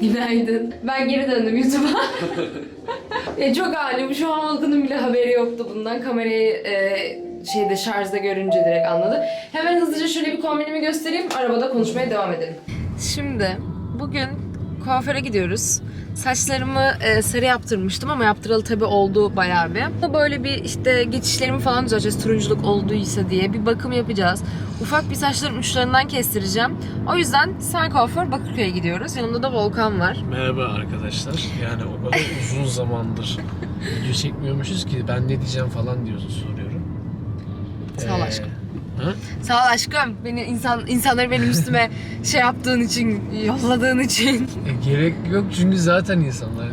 Günaydın. Ben geri döndüm YouTube'a. ya çok halim. Şu an Volkan'ın bile haberi yoktu bundan. Kamerayı e, şeyde şarjda görünce direkt anladı. Hemen hızlıca şöyle bir kombinimi göstereyim. Arabada konuşmaya devam edelim. Şimdi bugün kuaföre gidiyoruz. Saçlarımı e, sarı yaptırmıştım ama yaptıralı tabii oldu bayağı bir. Böyle bir işte geçişlerimi falan düzelteceğiz turunculuk olduysa diye bir bakım yapacağız. Ufak bir saçların uçlarından kestireceğim. O yüzden sen kuaför Bakırköy'e gidiyoruz. Yanımda da Volkan var. Merhaba arkadaşlar. Yani o kadar uzun zamandır video çekmiyormuşuz ki ben ne diyeceğim falan diyorsun soruyorum. Sağ ol Ee, aşkım. Ha? Sağ ol aşkım. Beni insan insanları benim üstüme şey yaptığın için, yolladığın için. E, gerek yok çünkü zaten insanlar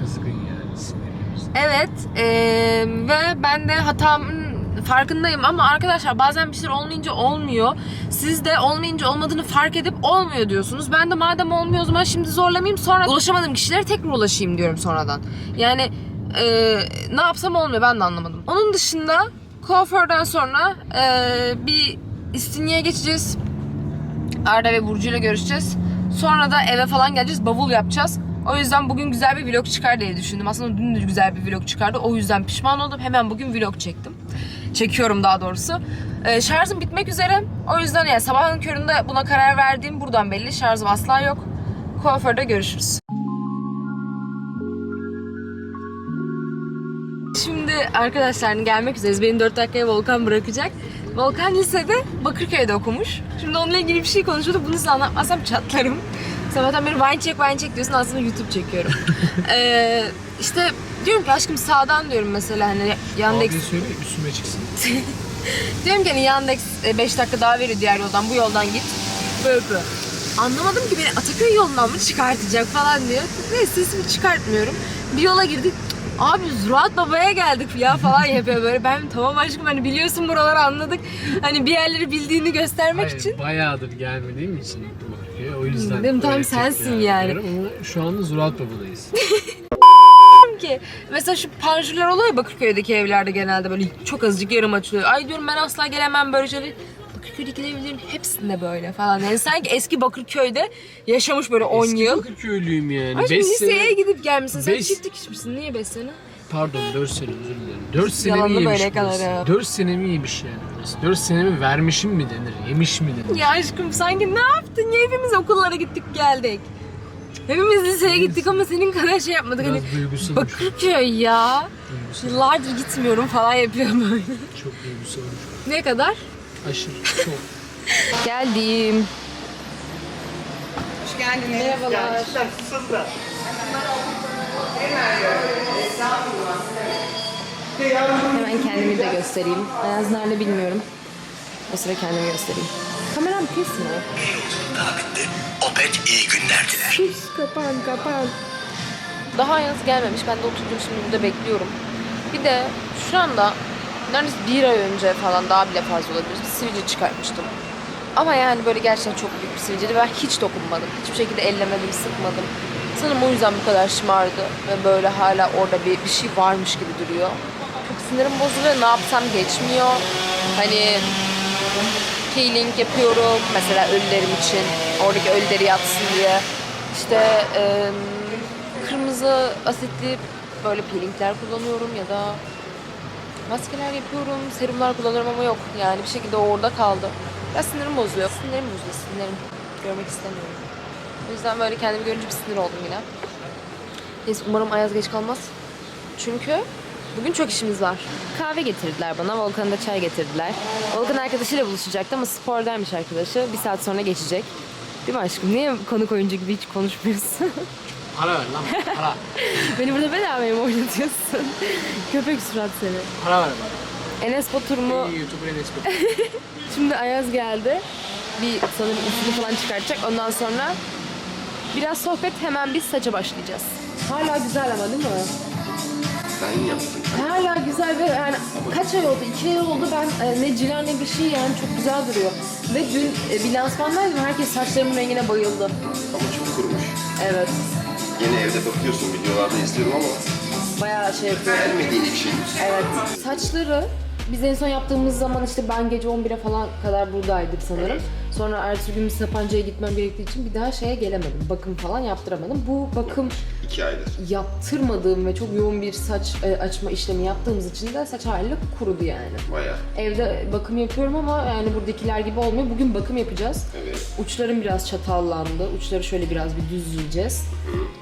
kızgın yani sinirliyoruz. Evet eee, ve ben de hatamın farkındayım ama arkadaşlar bazen bir şeyler olmayınca olmuyor. Siz de olmayınca olmadığını fark edip olmuyor diyorsunuz. Ben de madem olmuyor o zaman şimdi zorlamayayım sonra ulaşamadığım kişilere tekrar ulaşayım diyorum sonradan. Yani eee, ne yapsam olmuyor ben de anlamadım. Onun dışında kuaförden sonra eee, bir İstinye'ye geçeceğiz. Arda ve Burcu ile görüşeceğiz. Sonra da eve falan geleceğiz. Bavul yapacağız. O yüzden bugün güzel bir vlog çıkar diye düşündüm. Aslında dün de güzel bir vlog çıkardı. O yüzden pişman oldum. Hemen bugün vlog çektim. Çekiyorum daha doğrusu. Ee, şarjım bitmek üzere. O yüzden yani sabahın köründe buna karar verdiğim buradan belli. Şarjım asla yok. Kuaförde görüşürüz. Arkadaşlar gelmek üzereyiz. Beni 4 dakikaya Volkan bırakacak. Volkan lisede Bakırköy'de okumuş. Şimdi onunla ilgili bir şey konuşuyorduk. Bunu size anlatmazsam çatlarım. Sabahtan beri wine çek wine çek diyorsun aslında YouTube çekiyorum. ee, işte diyorum ki aşkım sağdan diyorum mesela hani Yandex. Abi söyle üstüme çıksın. Diyorum ki hani Yandex 5 dakika daha veriyor diğer yoldan bu yoldan git. Böyle böyle. Anlamadım ki beni Ataköy yolundan mı çıkartacak falan diyor. Neyse sesimi çıkartmıyorum. Bir yola girdik. Abi Zurat Baba'ya geldik ya falan yapıyor böyle. Ben tamam aşkım hani biliyorsun buraları anladık. Hani bir yerleri bildiğini göstermek Hayır, için. bayağıdır gelmediğim için Bakırköy'e o yüzden tamam öyle sensin yani. veriyorum Ama şu anda Zurat Baba'dayız. ki. Mesela şu panjurlar oluyor ya Bakırköy'deki evlerde genelde böyle çok azıcık yarım açılıyor. Ay diyorum ben asla gelemem böyle şeyler. Bakırköy'deki evlerin hepsinde böyle falan. Yani sanki eski Bakırköy'de yaşamış böyle 10 Eski yıl. Bakırköylüyüm yani. Şimdi 5 liseye sene, gidip gelmişsin. Sen Beş- çift dikişmişsin. Niye 5 sene? pardon 4 sene özür dilerim. 4 sene Yalanı mi yemiş böyle kadar burası? ya. 4 sene mi yemiş yani burası? 4 sene mi vermişim mi denir? Yemiş mi denir? Ya aşkım sanki ne yaptın ya hepimiz okullara gittik geldik. Hepimiz liseye gittik ama senin kadar şey yapmadık. Hani Biraz duygusal Bakırköy ya. Yıllardır gitmiyorum falan yapıyor böyle. Çok duygusal. Ne kadar? Aşırı çok. Geldim. Hoş geldin. Merhabalar. Hemen kendimi de göstereyim. Ayaz nerede bilmiyorum. O sıra kendimi göstereyim. Kameram kesme. Daha bitti. Opet iyi günler diler. Sus kapan kapan. Daha Ayaz gelmemiş. Ben de oturdum şimdi burada bekliyorum. Bir de şu anda neredeyse bir ay önce falan daha bile fazla olabilir. Bir sivilce çıkartmıştım. Ama yani böyle gerçekten çok büyük bir sivilceydi. Ben hiç dokunmadım. Hiçbir şekilde ellemedim, sıkmadım. Sanırım o yüzden bu kadar şımardı. Ve böyle hala orada bir, bir şey varmış gibi duruyor. Çok sinirim bozuluyor. Ne yapsam geçmiyor. Hani peeling yapıyorum. Mesela ölülerim için. Oradaki ölüleri yatsın diye. İşte em, kırmızı asitli böyle peelingler kullanıyorum ya da maskeler yapıyorum, serumlar kullanıyorum ama yok. Yani bir şekilde orada kaldı. Biraz sinirim bozuyor. Sinirim bozuyor, sinirim. Görmek istemiyorum. O yüzden böyle kendimi görünce bir sinir oldum yine. Neyse umarım Ayaz geç kalmaz. Çünkü bugün çok işimiz var. Kahve getirdiler bana. Volkan'a da çay getirdiler. Volkan arkadaşıyla buluşacaktı ama spordaymış arkadaşı. Bir saat sonra geçecek. Değil mi aşkım? Niye konuk oyuncu gibi hiç konuşmuyorsun? Para ver lan para. Beni burada bedavaya mı oynatıyorsun? Köpek surat seni. Para ver bana. Enes Batur mu? İyi YouTuber Enes Batur. Şimdi Ayaz geldi. Bir sanırım üstünü falan çıkartacak. Ondan sonra biraz sohbet hemen biz saça başlayacağız. Hala güzel ama değil mi? Ben yaptım. Hala güzel ve yani kaç ay oldu? İki ay oldu ben e, ne cila ne bir şey yani çok güzel duruyor. Ve dün e, bir lansmandaydım herkes saçlarımın rengine bayıldı. Ama çok kurumuş. Evet. Yine evde bakıyorsun videolarda izliyorum ama Bayağı şey yapıyor. vermediğin için. Evet. Saçları biz en son yaptığımız zaman işte ben gece 11'e falan kadar buradaydık sanırım. Sonra ertesi gün Sapanca'ya gitmem gerektiği için bir daha şeye gelemedim. Bakım falan yaptıramadım. Bu bakım İki aydır. yaptırmadığım ve çok yoğun bir saç e, açma işlemi yaptığımız için de saç hali kurudu yani. Bayağı. Evde bakım yapıyorum ama yani buradakiler gibi olmuyor. Bugün bakım yapacağız. Evet. Uçlarım biraz çatallandı. Uçları şöyle biraz bir düzleyeceğiz.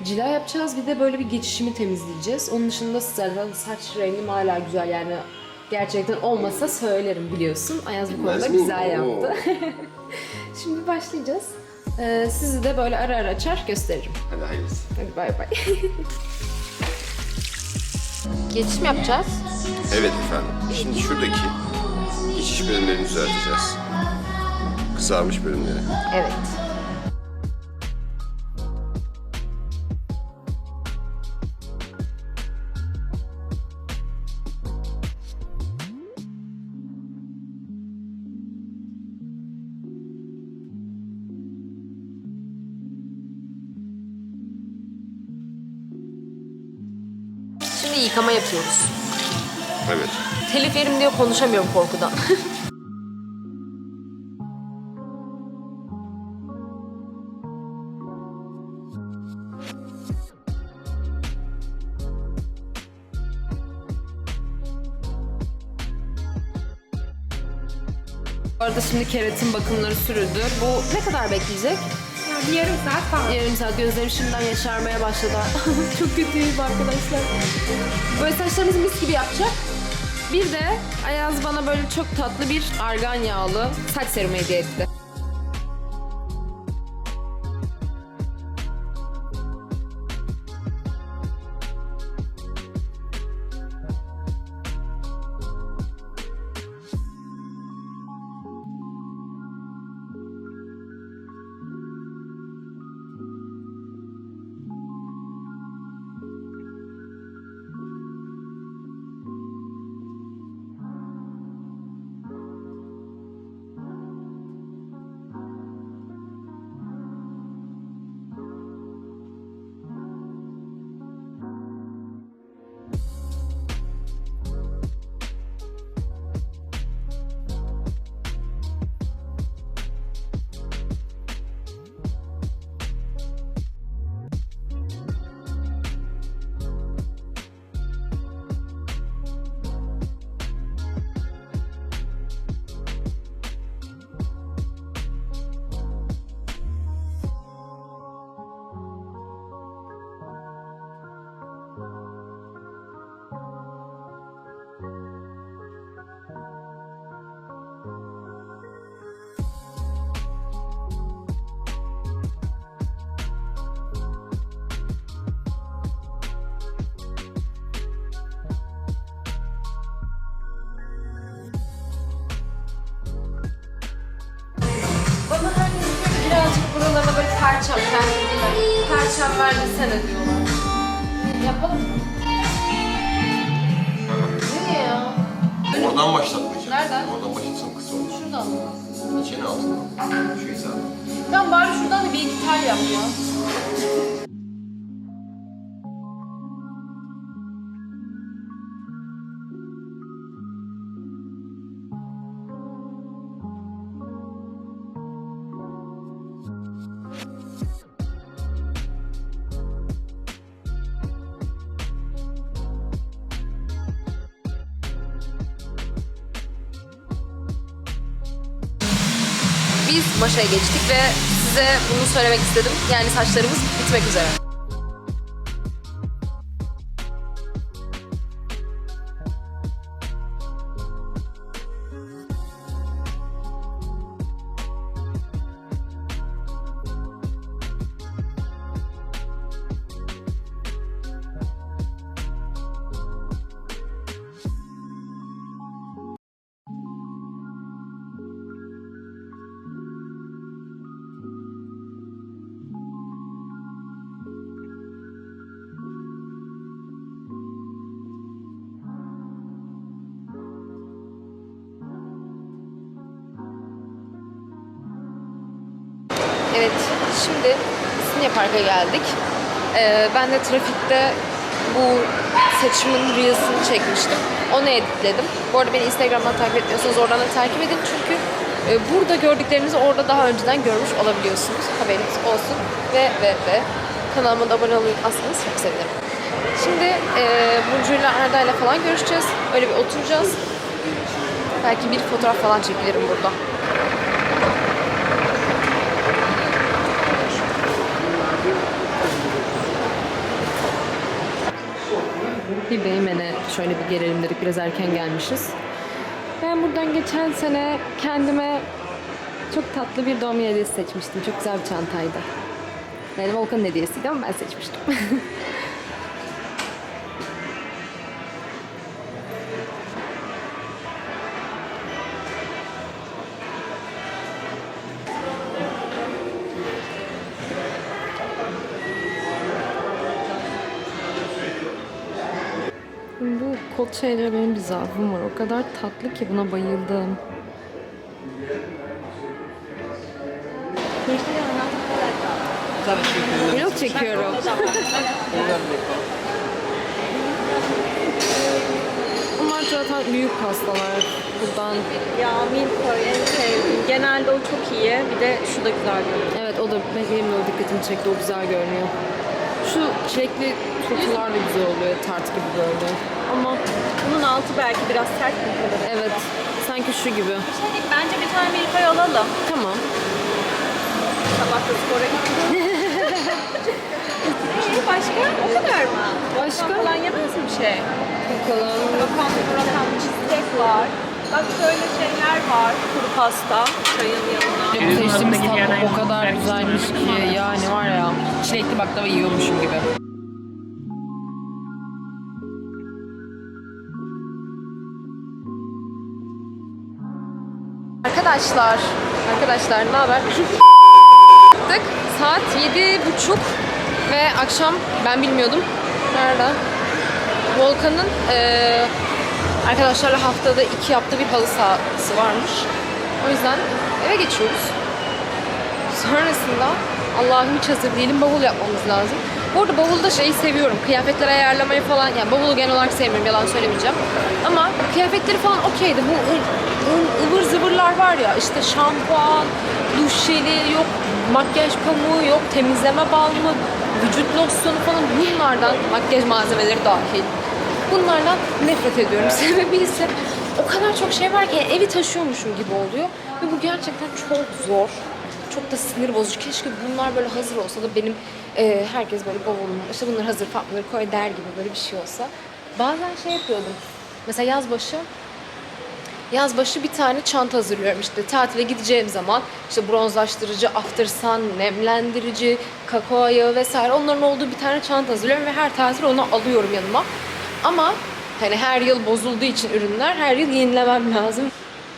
Cila yapacağız. Bir de böyle bir geçişimi temizleyeceğiz. Onun dışında zaten saç rengim hala güzel yani gerçekten olmasa söylerim biliyorsun. Ayaz bu konuda Bilmez güzel Oo. yaptı. Şimdi başlayacağız. Ee, sizi de böyle ara ara açar gösteririm. Hadi hayırlısı. Hadi bay bay. Geçişim yapacağız. Evet efendim. Şimdi şuradaki geçiş bölümlerini düzelteceğiz. Kızarmış bölümleri. Evet. Yapıyoruz. Evet. Telif yerim diye konuşamıyorum korkudan. Bu arada şimdi keratin bakımları sürüldü. Bu ne kadar bekleyecek? Bir yarım saat falan. Yarım saat gözlerim şimdiden yaşarmaya başladı. Çok kötüyüm arkadaşlar. Böyle saçlarımızı mis gibi yapacak. Bir de Ayaz bana böyle çok tatlı bir argan yağlı saç serumu hediye etti. Perçem. Perçem verdesene diyorlar. Yapalım mı? Niye ya? Oradan başlatmayacağım. Nereden? Oradan başlatsam kısa olur. Şuradan mı? İçine altından. Şu hizada. Ben bari şuradan da bir iki tel yap ya. Geçtik ve size bunu söylemek istedim. Yani saçlarımız bitmek üzere. Şimdi İstinye Park'a geldik. Ee, ben de trafikte bu saçımın reels'ını çekmiştim. Onu editledim. Bu arada beni Instagram'dan takip etmiyorsanız oradan da takip edin çünkü e, burada gördüklerinizi orada daha önceden görmüş olabiliyorsunuz. Haberiniz olsun. Ve ve ve kanalıma da abone olmayı unutmazsanız çok sevinirim. Şimdi e, Burcu'yla Arda'yla falan görüşeceğiz. Öyle bir oturacağız. Belki bir fotoğraf falan çekebilirim burada. Bir Beymen'e şöyle bir gelelim dedik. Biraz erken gelmişiz. Ben buradan geçen sene kendime çok tatlı bir doğum hediyesi seçmiştim. Çok güzel bir çantaydı. Yani Volkan'ın hediyesiydi ama ben seçmiştim. şeylere benim bir zaafım var. O kadar tatlı ki buna bayıldım. Vlog çekiyorum. Bunlar zaten büyük pastalar. Buradan Ya Milkoy en sevdiğim. Genelde o çok iyi. Bir de şu da güzel görünüyor. Evet o da benim de dikkatimi çekti. O güzel görünüyor. Şu çilekli turtalar da güzel oluyor. Tart gibi böyle. Ama Bunun altı belki biraz sert mi kalır? evet sanki şu gibi. Şey bence bir tane Milkoy alalım. Tamam. Sabah da spora gittim. Ee, başka? O kadar mı? Başka? Volkan falan yemez mi bir şey? Bakalım. Rokan, rokan, cheesecake var. Bak şöyle şeyler var. Kuru pasta. Çayın yanına. Seçtiğimiz tatlı o kadar güzelmiş ki yani var ya çilekli baklava yiyormuşum gibi. Arkadaşlar, arkadaşlar ne haber? Çıktık. Saat yedi buçuk ve akşam ben bilmiyordum. Nerede? Volkan'ın eee, arkadaşlarla haftada iki yaptığı bir halı sahası varmış. O yüzden eve geçiyoruz. Sonrasında Allah'ım hiç hazır değilim bavul yapmamız lazım. Bu arada bavulda şeyi seviyorum. Kıyafetleri ayarlamayı falan yani bavulu genel olarak sevmiyorum yalan söylemeyeceğim. Ama kıyafetleri falan okeydi. Bu ıvır zıvırlar var ya işte şampuan, duş jeli, yok makyaj pamuğu, yok temizleme balmı, vücut losyonu falan bunlardan makyaj malzemeleri dahil. Bunlardan nefret ediyorum. Sebebi ise o kadar çok şey var ki evi taşıyormuşum gibi oluyor. Ve bu gerçekten çok zor. Çok da sinir bozucu. Keşke bunlar böyle hazır olsa da benim e, herkes böyle bavulum, işte bunları hazır fatmaları koy der gibi böyle bir şey olsa. Bazen şey yapıyordum. Mesela yaz başı Yaz başı bir tane çanta hazırlıyorum işte tatile gideceğim zaman işte bronzlaştırıcı, after sun, nemlendirici, kakao yağı vesaire onların olduğu bir tane çanta hazırlıyorum ve her tatil onu alıyorum yanıma. Ama hani her yıl bozulduğu için ürünler her yıl yenilemem lazım.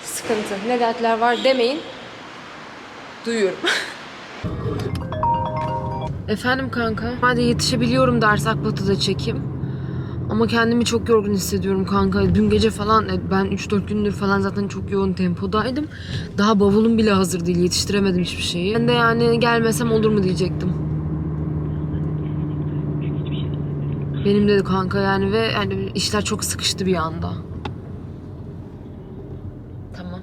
Sıkıntı. Ne dertler var demeyin. Duyuyorum. Efendim kanka. Hadi yetişebiliyorum ders Akbatı'da çekim. Ama kendimi çok yorgun hissediyorum kanka. Dün gece falan e, ben 3-4 gündür falan zaten çok yoğun tempodaydım. Daha bavulum bile hazır değil. Yetiştiremedim hiçbir şeyi. Ben de yani gelmesem olur mu diyecektim. Benim de kanka yani ve yani işler çok sıkıştı bir anda. Tamam.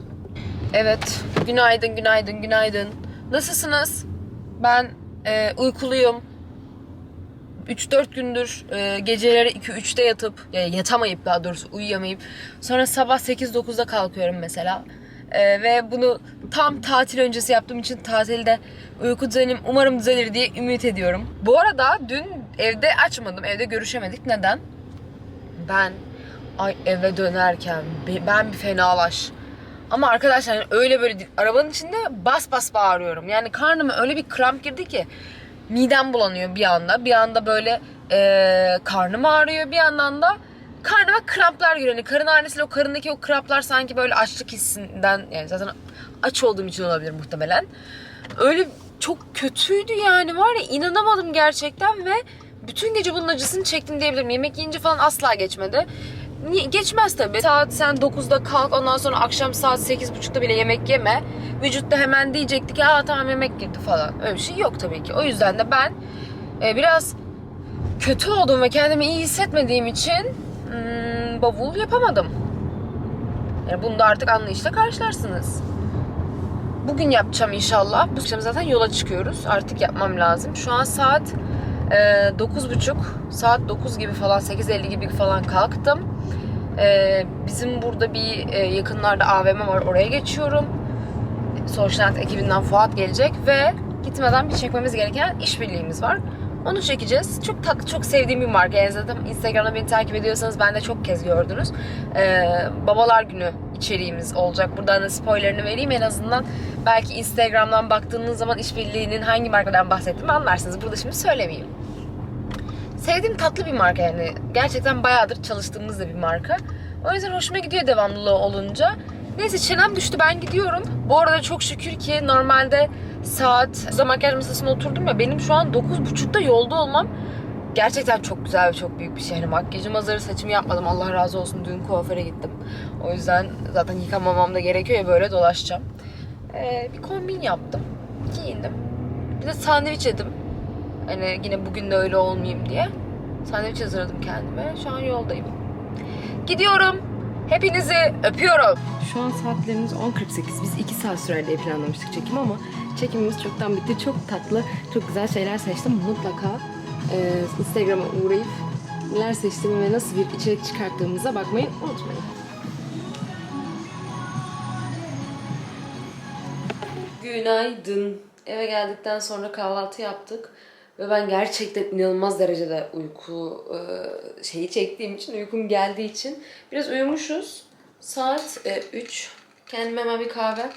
Evet. Günaydın, günaydın, günaydın. Nasılsınız? Ben e, uykuluyum. 3-4 gündür e, geceleri 2-3'te yatıp, ya yatamayıp daha doğrusu uyuyamayıp sonra sabah 8-9'da kalkıyorum mesela. E, ve bunu tam tatil öncesi yaptığım için tatilde uyku düzenim umarım düzelir diye ümit ediyorum. Bu arada dün evde açmadım, evde görüşemedik. Neden? Ben ay eve dönerken be- ben bir fenalaş. Ama arkadaşlar yani öyle böyle. Arabanın içinde bas bas bağırıyorum. Yani karnıma öyle bir kramp girdi ki midem bulanıyor bir anda. Bir anda böyle eee karnım ağrıyor bir yandan da karnıma kramplar giriyor. Yani karın ağrısıyla o karındaki o kramplar sanki böyle açlık hissinden yani zaten aç olduğum için olabilir muhtemelen. Öyle çok kötüydü yani var ya inanamadım gerçekten ve bütün gece bunun acısını çektim diyebilirim. Yemek yiyince falan asla geçmedi. Geçmez tabii. Saat sen 9'da kalk ondan sonra akşam saat 8.30'da bile yemek yeme. Vücutta hemen diyecekti ki aa tamam yemek girdi falan. Öyle bir şey yok tabii ki. O yüzden de ben e, biraz kötü oldum ve kendimi iyi hissetmediğim için hmm, bavul yapamadım. Yani bunu da artık anlayışla karşılarsınız. Bugün yapacağım inşallah. Bu akşam zaten yola çıkıyoruz. Artık yapmam lazım. Şu an saat e, 9.30. Saat 9 gibi falan 8.50 gibi falan kalktım. E, bizim burada bir e, yakınlarda AVM var. Oraya geçiyorum. Sonuçlant ekibinden Fuat gelecek ve gitmeden bir çekmemiz gereken işbirliğimiz var. Onu çekeceğiz. Çok tatlı, çok sevdiğim bir marka. Yani zaten Instagram'da beni takip ediyorsanız ben de çok kez gördünüz. Ee, Babalar Günü içeriğimiz olacak. Buradan da spoilerını vereyim. En azından belki Instagram'dan baktığınız zaman işbirliğinin hangi markadan bahsettiğimi anlarsınız. Burada şimdi söylemeyeyim. Sevdiğim tatlı bir marka yani. Gerçekten bayağıdır çalıştığımız da bir marka. O yüzden hoşuma gidiyor devamlılığı olunca. Neyse çenem düştü ben gidiyorum. Bu arada çok şükür ki normalde saat size makyaj masasına oturdum ya benim şu an 9.30'da yolda olmam gerçekten çok güzel ve çok büyük bir şey. Yani makyajım hazır, saçımı yapmadım. Allah razı olsun dün kuaföre gittim. O yüzden zaten yıkamamam da gerekiyor ya böyle dolaşacağım. Ee, bir kombin yaptım. Giyindim. Bir de sandviç yedim. Hani yine bugün de öyle olmayayım diye. Sandviç hazırladım kendime. Şu an yoldayım. Gidiyorum. Hepinizi öpüyorum. Şu an saatlerimiz 10.48. Biz 2 saat sürer diye planlamıştık çekim ama çekimimiz çoktan bitti. Çok tatlı, çok güzel şeyler seçtim. Mutlaka e, Instagram'a uğrayıp neler seçtiğimi ve nasıl bir içerik çıkarttığımıza bakmayı unutmayın. Günaydın. Eve geldikten sonra kahvaltı yaptık. Ve ben gerçekten inanılmaz derecede uyku e, şeyi çektiğim için, uykum geldiği için biraz uyumuşuz. Saat 3. Kendime hemen bir kahve.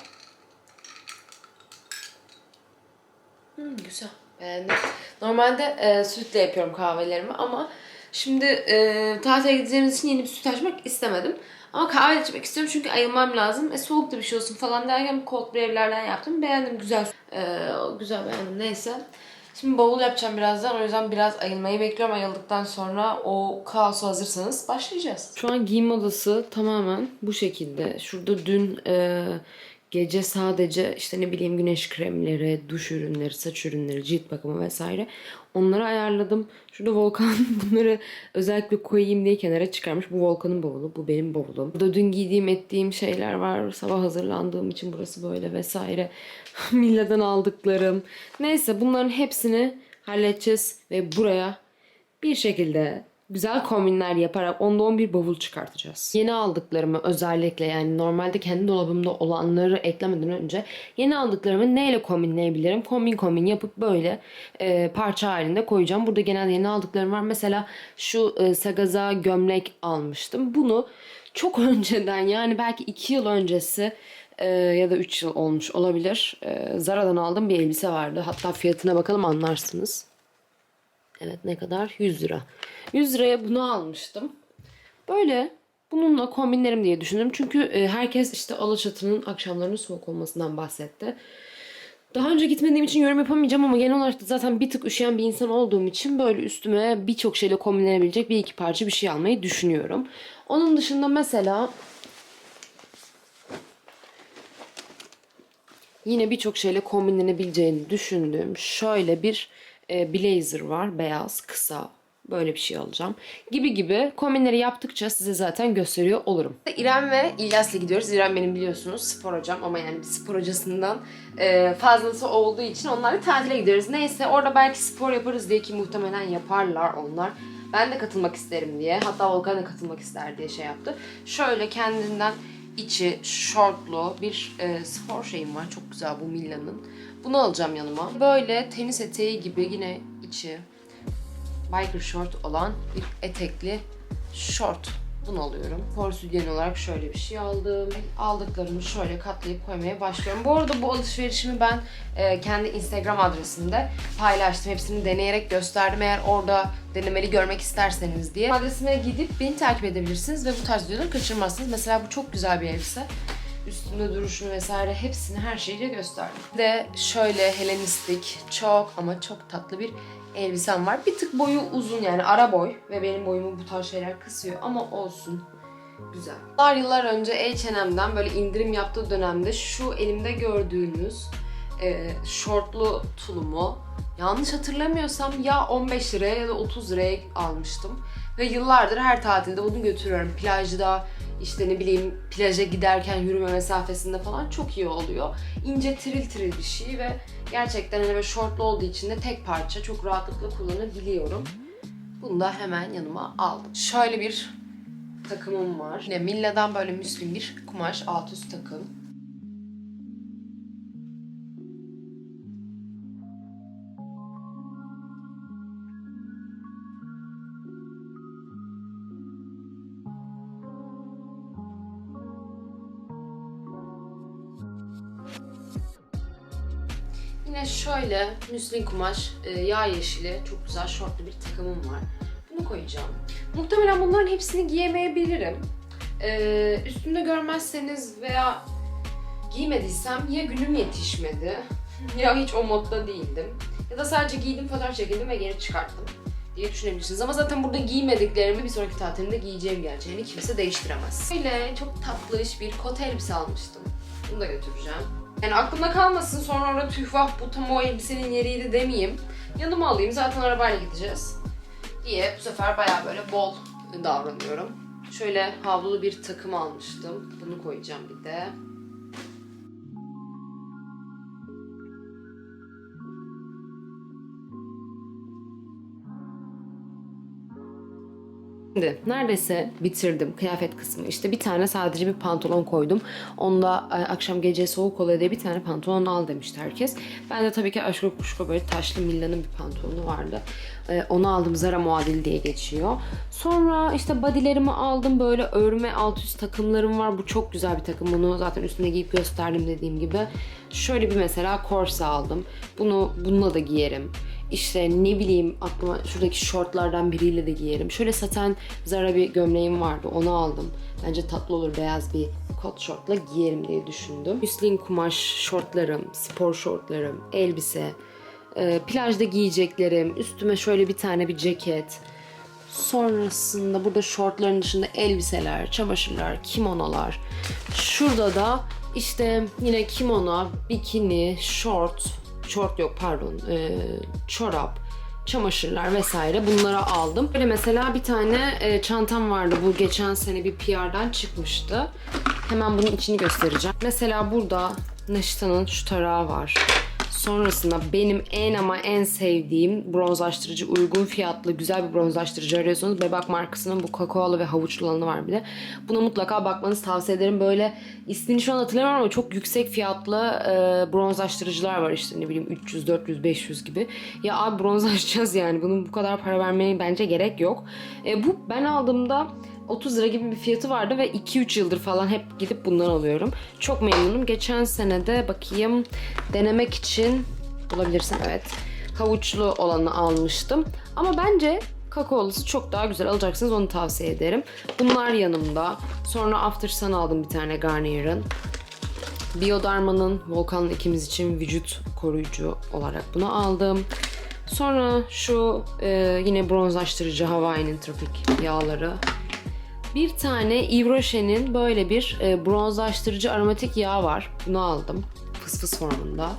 Hmm, güzel. Beğendim. Normalde e, sütle yapıyorum kahvelerimi ama şimdi e, tatile gideceğimiz için yeni bir süt açmak istemedim. Ama kahve içmek istiyorum çünkü ayılmam lazım. E, soğuk da bir şey olsun falan derken cold brew'lerden yaptım. Beğendim güzel. E, güzel beğendim neyse. Şimdi bavul yapacağım birazdan. O yüzden biraz ayılmayı bekliyorum. Ayıldıktan sonra o kaosu hazırsanız başlayacağız. Şu an giyim odası tamamen bu şekilde. Şurada dün e, gece sadece işte ne bileyim güneş kremleri, duş ürünleri, saç ürünleri, cilt bakımı vesaire onları ayarladım. Şurada Volkan bunları özellikle koyayım diye kenara çıkarmış. Bu Volkan'ın bavulu, bu benim bavulum. Burada dün giydiğim ettiğim şeyler var. Sabah hazırlandığım için burası böyle vesaire. Milla'dan aldıklarım. Neyse bunların hepsini halledeceğiz ve buraya bir şekilde güzel kombinler yaparak onda 11 bavul çıkartacağız. Yeni aldıklarımı özellikle yani normalde kendi dolabımda olanları eklemeden önce yeni aldıklarımı neyle kombinleyebilirim? Kombin kombin yapıp böyle e, parça halinde koyacağım. Burada genelde yeni aldıklarım var. Mesela şu e, Sagaza gömlek almıştım. Bunu çok önceden yani belki 2 yıl öncesi e, ya da 3 yıl olmuş olabilir. E, Zara'dan aldığım bir elbise vardı. Hatta fiyatına bakalım anlarsınız. Evet ne kadar? 100 lira. 100 liraya bunu almıştım. Böyle bununla kombinlerim diye düşündüm. Çünkü e, herkes işte Alaçatı'nın akşamlarının soğuk olmasından bahsetti. Daha önce gitmediğim için yorum yapamayacağım ama genel olarak da zaten bir tık üşüyen bir insan olduğum için böyle üstüme birçok şeyle kombinlenebilecek bir iki parça bir şey almayı düşünüyorum. Onun dışında mesela yine birçok şeyle kombinlenebileceğini düşündüğüm şöyle bir e, blazer var. Beyaz, kısa. Böyle bir şey alacağım. Gibi gibi kombinleri yaptıkça size zaten gösteriyor olurum. İrem ve İlyas'la gidiyoruz. İrem benim biliyorsunuz spor hocam ama yani bir spor hocasından e, fazlası olduğu için onlarla tatile gidiyoruz. Neyse orada belki spor yaparız diye ki muhtemelen yaparlar onlar. Ben de katılmak isterim diye. Hatta Volkan da katılmak ister diye şey yaptı. Şöyle kendinden içi şortlu bir e, spor şeyim var. Çok güzel bu Milla'nın. Bunu alacağım yanıma. Böyle tenis eteği gibi yine içi biker short olan bir etekli short. Bunu alıyorum. Porsülyen olarak şöyle bir şey aldım. Aldıklarımı şöyle katlayıp koymaya başlıyorum. Bu arada bu alışverişimi ben e, kendi Instagram adresimde paylaştım. Hepsini deneyerek gösterdim. Eğer orada denemeli görmek isterseniz diye. Adresime gidip beni takip edebilirsiniz ve bu tarz videoları kaçırmazsınız. Mesela bu çok güzel bir elbise üstünde duruşunu vesaire hepsini her şeyle gösterdim. Bir de şöyle Helenistik çok ama çok tatlı bir elbisem var. Bir tık boyu uzun yani ara boy ve benim boyumu bu tarz şeyler kısıyor ama olsun. Güzel. Yıllar yıllar önce H&M'den böyle indirim yaptığı dönemde şu elimde gördüğünüz e, şortlu tulumu. Yanlış hatırlamıyorsam ya 15 liraya ya da 30 liraya almıştım. Ve yıllardır her tatilde bunu götürüyorum. Plajda işte ne bileyim plaja giderken yürüme mesafesinde falan çok iyi oluyor. İnce tril tril bir şey ve gerçekten hani böyle şortlu olduğu için de tek parça çok rahatlıkla kullanabiliyorum. Bunu da hemen yanıma aldım. Şöyle bir takımım var. Yine Milla'dan böyle müslim bir kumaş alt üst takım. Şöyle müslin kumaş, e, yağ yeşili, çok güzel şortlu bir takımım var. Bunu koyacağım. Muhtemelen bunların hepsini giyemeyebilirim. E, üstümde görmezseniz veya giymediysem ya günüm yetişmedi ya hiç o modda değildim. Ya da sadece giydim, fotoğraf çekildim ve geri çıkarttım diye düşünebilirsiniz. Ama zaten burada giymediklerimi bir sonraki tatilimde giyeceğim gerçeğini kimse değiştiremez. Böyle çok tatlış bir kot elbise almıştım. Bunu da götüreceğim. Yani aklımda kalmasın sonra orada tüh vah bu tam o elbisenin yeriydi demeyeyim. Yanıma alayım zaten arabayla gideceğiz. Diye bu sefer baya böyle bol davranıyorum. Şöyle havlulu bir takım almıştım. Bunu koyacağım bir de. Şimdi neredeyse bitirdim kıyafet kısmı. İşte bir tane sadece bir pantolon koydum. Onda e, akşam gece soğuk oluyor diye bir tane pantolon al demişti herkes. Ben de tabii ki aşkı kuşku böyle taşlı Milla'nın bir pantolonu vardı. E, onu aldım Zara muadili diye geçiyor. Sonra işte bodylerimi aldım. Böyle örme alt üst takımlarım var. Bu çok güzel bir takım. Bunu zaten üstüne giyip gösterdim dediğim gibi. Şöyle bir mesela korse aldım. Bunu bununla da giyerim. İşte ne bileyim aklıma şuradaki şortlardan biriyle de giyerim. Şöyle saten Zara bir gömleğim vardı onu aldım. Bence tatlı olur beyaz bir kot şortla giyerim diye düşündüm. Müslin kumaş şortlarım, spor şortlarım, elbise, e, plajda giyeceklerim, üstüme şöyle bir tane bir ceket. Sonrasında burada şortların dışında elbiseler, çamaşırlar, kimonolar. Şurada da işte yine kimono, bikini, şort, şort yok pardon, e, çorap, çamaşırlar vesaire bunları aldım. Böyle mesela bir tane e, çantam vardı. Bu geçen sene bir PR'dan çıkmıştı. Hemen bunun içini göstereceğim. Mesela burada Neşta'nın şu tarağı var. Sonrasında benim en ama en sevdiğim bronzlaştırıcı uygun fiyatlı güzel bir bronzlaştırıcı arıyorsanız Bebek markasının bu kakaolu ve havuçlu olanı var bir de. Buna mutlaka bakmanızı tavsiye ederim. Böyle ismini şu an hatırlamıyorum ama çok yüksek fiyatlı e, bronzlaştırıcılar var işte ne bileyim 300, 400, 500 gibi. Ya abi bronzlaşacağız yani bunun bu kadar para vermeye bence gerek yok. E, bu ben aldığımda 30 lira gibi bir fiyatı vardı ve 2-3 yıldır falan hep gidip bundan alıyorum. Çok memnunum. Geçen sene de bakayım denemek için bulabilirsem evet havuçlu olanı almıştım. Ama bence kakaolusu çok daha güzel alacaksınız onu tavsiye ederim. Bunlar yanımda. Sonra After Sun aldım bir tane Garnier'ın. Bioderma'nın Volkan'ın ikimiz için vücut koruyucu olarak bunu aldım. Sonra şu e, yine bronzlaştırıcı Hawaii'nin tropik yağları. Bir tane Yves Rocher'in böyle bir e, bronzlaştırıcı aromatik yağ var. Bunu aldım. Fıs formunda.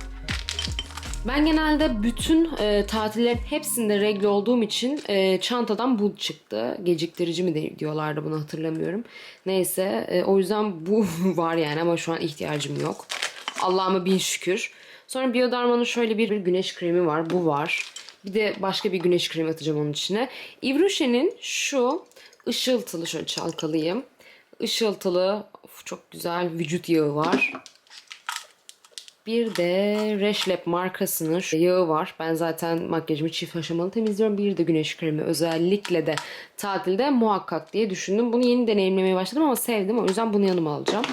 Ben genelde bütün e, tatillerin hepsinde regl olduğum için e, çantadan bu çıktı. Geciktirici mi diyorlardı bunu hatırlamıyorum. Neyse e, o yüzden bu var yani ama şu an ihtiyacım yok. Allah'ıma bin şükür. Sonra Bioderma'nın şöyle bir güneş kremi var. Bu var. Bir de başka bir güneş kremi atacağım onun içine. Yves Rocher'in şu ışıltılı şöyle çalkalayayım. Işıltılı of, çok güzel vücut yağı var. Bir de Reshlep markasının şu yağı var. Ben zaten makyajımı çift aşamalı temizliyorum. Bir de güneş kremi özellikle de tatilde muhakkak diye düşündüm. Bunu yeni deneyimlemeye başladım ama sevdim. O yüzden bunu yanıma alacağım.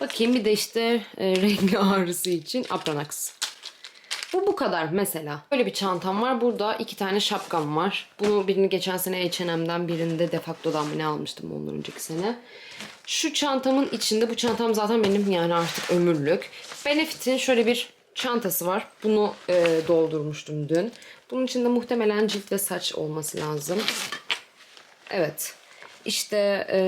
Bakayım bir de işte e, renkli ağrısı için Apranax. Bu bu kadar mesela. Böyle bir çantam var. Burada iki tane şapkam var. Bunu birini geçen sene H&M'den birinde Defacto'dan mı ne almıştım ondan önceki sene. Şu çantamın içinde bu çantam zaten benim yani artık ömürlük. Benefit'in şöyle bir çantası var. Bunu e, doldurmuştum dün. Bunun içinde muhtemelen cilt ve saç olması lazım. Evet. İşte e,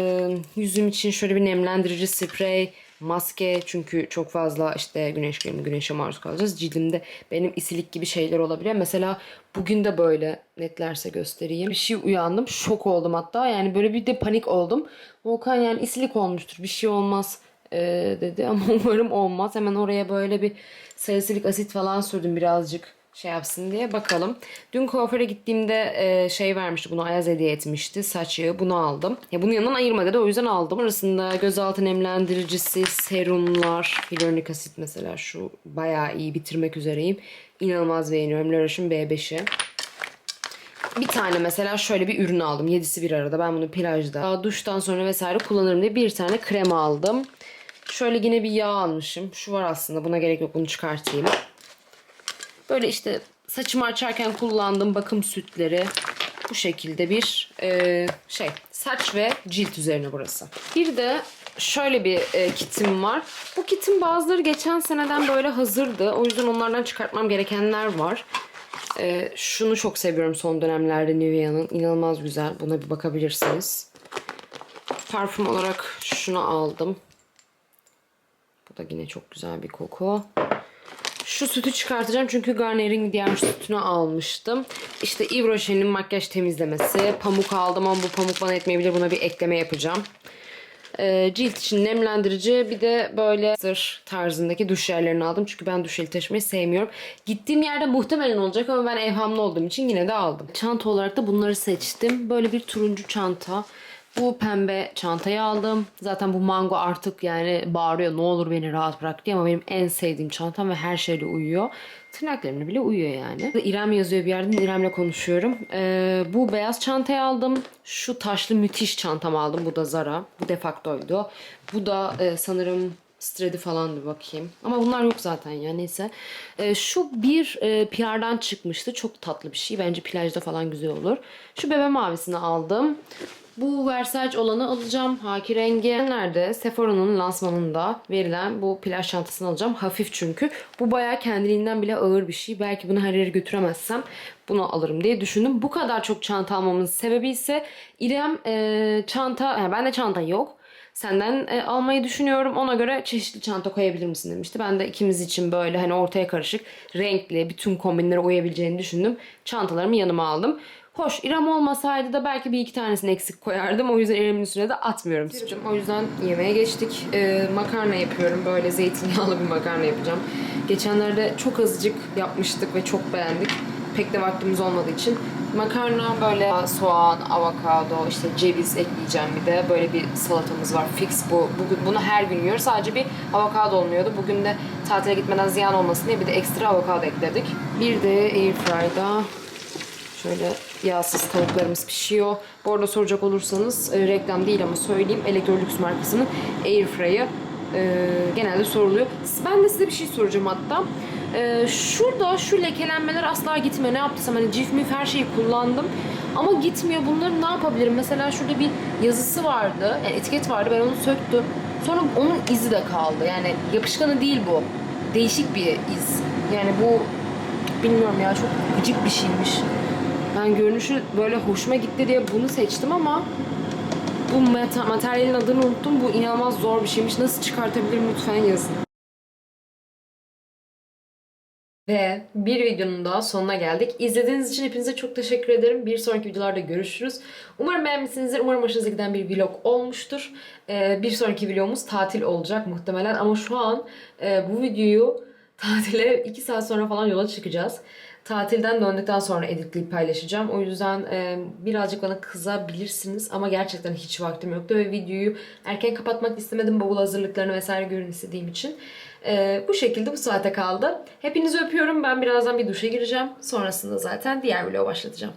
yüzüm için şöyle bir nemlendirici sprey, maske çünkü çok fazla işte güneş kremi, güneşe maruz kalacağız. Cildimde benim isilik gibi şeyler olabiliyor. Mesela bugün de böyle netlerse göstereyim. Bir şey uyandım. Şok oldum hatta. Yani böyle bir de panik oldum. Volkan yani isilik olmuştur. Bir şey olmaz ee, dedi ama umarım olmaz. Hemen oraya böyle bir salisilik asit falan sürdüm birazcık şey yapsın diye bakalım. Dün kuaföre gittiğimde e, şey vermişti bunu Ayaz hediye etmişti. Saç yağı bunu aldım. Ya bunun yanından ayırma dedi o yüzden aldım. Arasında gözaltı nemlendiricisi, serumlar, hyaluronik asit mesela şu bayağı iyi bitirmek üzereyim. İnanılmaz beğeniyorum. La Roche'un B5'i. Bir tane mesela şöyle bir ürün aldım. Yedisi bir arada. Ben bunu plajda daha duştan sonra vesaire kullanırım diye bir tane krem aldım. Şöyle yine bir yağ almışım. Şu var aslında. Buna gerek yok. Bunu çıkartayım. Böyle işte saçımı açarken kullandığım bakım sütleri. Bu şekilde bir e, şey saç ve cilt üzerine burası. Bir de şöyle bir e, kitim var. Bu kitin bazıları geçen seneden böyle hazırdı. O yüzden onlardan çıkartmam gerekenler var. E, şunu çok seviyorum son dönemlerde Nivea'nın. İnanılmaz güzel. Buna bir bakabilirsiniz. Parfüm olarak şunu aldım. Bu da yine çok güzel bir koku. Şu sütü çıkartacağım çünkü Garnier'in diğer sütünü almıştım. İşte Yves makyaj temizlemesi. Pamuk aldım ama bu pamuk bana etmeyebilir. Buna bir ekleme yapacağım. Ee, cilt için nemlendirici bir de böyle sır tarzındaki duş jellerini aldım. Çünkü ben duş jeli sevmiyorum. Gittiğim yerde muhtemelen olacak ama ben evhamlı olduğum için yine de aldım. Çanta olarak da bunları seçtim. Böyle bir turuncu çanta. Bu pembe çantayı aldım. Zaten bu mango artık yani bağırıyor ne olur beni rahat bırak diye ama benim en sevdiğim çantam ve her şeyle uyuyor. Tırnaklarımla bile uyuyor yani. İrem yazıyor bir yerden İrem'le konuşuyorum. Ee, bu beyaz çantayı aldım. Şu taşlı müthiş çantam aldım. Bu da Zara. Bu defaktoydu. Bu da e, sanırım Stredi falandı bakayım. Ama bunlar yok zaten ya neyse. Ee, şu bir e, PR'dan çıkmıştı. Çok tatlı bir şey. Bence plajda falan güzel olur. Şu bebe mavisini aldım. Bu Versace olanı alacağım. Haki rengi. Nerede? Sephora'nın lansmanında verilen bu plaj çantasını alacağım. Hafif çünkü. Bu bayağı kendiliğinden bile ağır bir şey. Belki bunu her yere götüremezsem bunu alırım diye düşündüm. Bu kadar çok çanta almamın sebebi ise İrem e, çanta, yani bende çanta yok. Senden e, almayı düşünüyorum. Ona göre çeşitli çanta koyabilir misin demişti. Ben de ikimiz için böyle hani ortaya karışık, renkli, bütün kombinlere uyabileceğini düşündüm. Çantalarımı yanıma aldım. Hoş İrem olmasaydı da belki bir iki tanesini eksik koyardım. O yüzden İrem'in üstüne de atmıyorum. O yüzden yemeğe geçtik. Ee, makarna yapıyorum. Böyle zeytinyağlı bir makarna yapacağım. Geçenlerde çok azıcık yapmıştık ve çok beğendik. Pek de vaktimiz olmadığı için. Makarna böyle soğan, avokado, işte ceviz ekleyeceğim bir de. Böyle bir salatamız var. Fix bu. Bugün bunu her gün yiyoruz. Sadece bir avokado olmuyordu. Bugün de tatile gitmeden ziyan olmasın diye bir de ekstra avokado ekledik. Bir de airfryer'da Şöyle yağsız tavuklarımız pişiyor. Bu arada soracak olursanız e, reklam değil ama söyleyeyim. Electrolux markasının Airfryer'ı e, genelde soruluyor. Ben de size bir şey soracağım hatta. E, şurada şu lekelenmeler asla gitmiyor. Ne yaptıysam hani cif mif her şeyi kullandım. Ama gitmiyor. Bunları ne yapabilirim? Mesela şurada bir yazısı vardı. Yani etiket vardı. Ben onu söktüm. Sonra onun izi de kaldı. Yani yapışkanı değil bu. Değişik bir iz. Yani bu bilmiyorum ya çok gıcık bir şeymiş. Ben görünüşü böyle hoşuma gitti diye bunu seçtim ama bu materyalin adını unuttum. Bu inanılmaz zor bir şeymiş. Nasıl çıkartabilirim lütfen yazın. Ve bir videonun daha sonuna geldik. İzlediğiniz için hepinize çok teşekkür ederim. Bir sonraki videolarda görüşürüz. Umarım beğenmişsinizdir. Umarım hoşunuza giden bir vlog olmuştur. Ee, bir sonraki videomuz tatil olacak muhtemelen. Ama şu an e, bu videoyu tatile 2 saat sonra falan yola çıkacağız. Tatilden döndükten sonra editleyip paylaşacağım. O yüzden e, birazcık bana kızabilirsiniz ama gerçekten hiç vaktim yoktu ve videoyu erken kapatmak istemedim bavul hazırlıklarını vesaire görün istediğim için. E, bu şekilde bu saate kaldı. Hepinizi öpüyorum. Ben birazdan bir duşa gireceğim. Sonrasında zaten diğer vlogu başlatacağım.